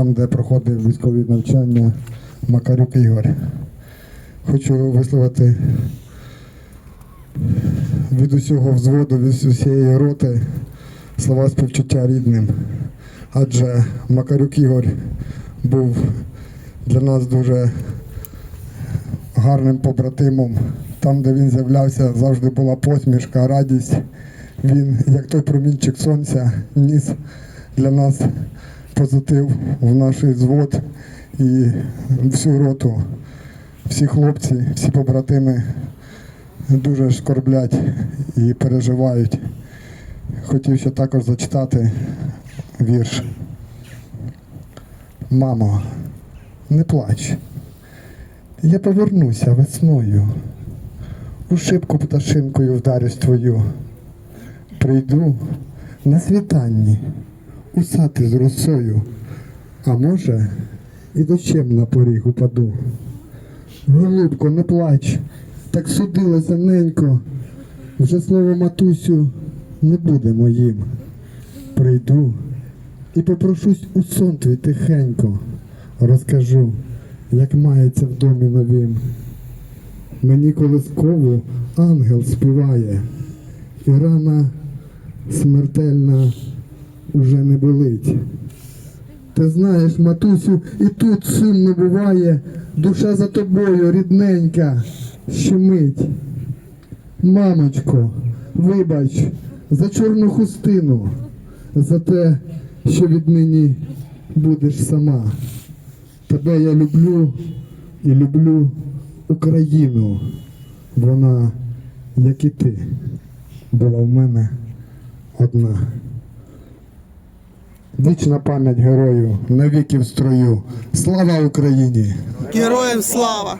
там, де проходив військові навчання Макарюк Ігор. Хочу висловити від усього взводу, від усієї роти слова співчуття рідним. Адже Макарюк Ігор був для нас дуже гарним побратимом. Там, де він з'являвся, завжди була посмішка, радість. Він, як той промінчик сонця, ніс для нас позитив в наш звод і всю роту. Всі хлопці, всі побратими дуже скорблять і переживають. Хотів ще також зачитати вірш. Мамо, не плач. Я повернуся весною. У шибку пташинкою вдарюсь твою. Прийду на світанні, у сад із росою, а може, і дощем на поріг упаду. Голубко, не плач, так судилося ненько, вже слово матусю не буде моїм. Прийду і попрошусь у сон твій тихенько, розкажу, як мається в домі новім. Мені колискову ангел співає, і рана смертельна уже не болить. Ти знаєш, матусю, і тут сумно буває, душа за тобою, рідненька, щемить. Мамочко, вибач за чорну хустину, за те, що віднині будеш сама. Тебе я люблю і люблю Україну. Вона, як і ти, була в мене одна. Вічна пам'ять герою, навіки в строю. Слава Україні! Героям слава!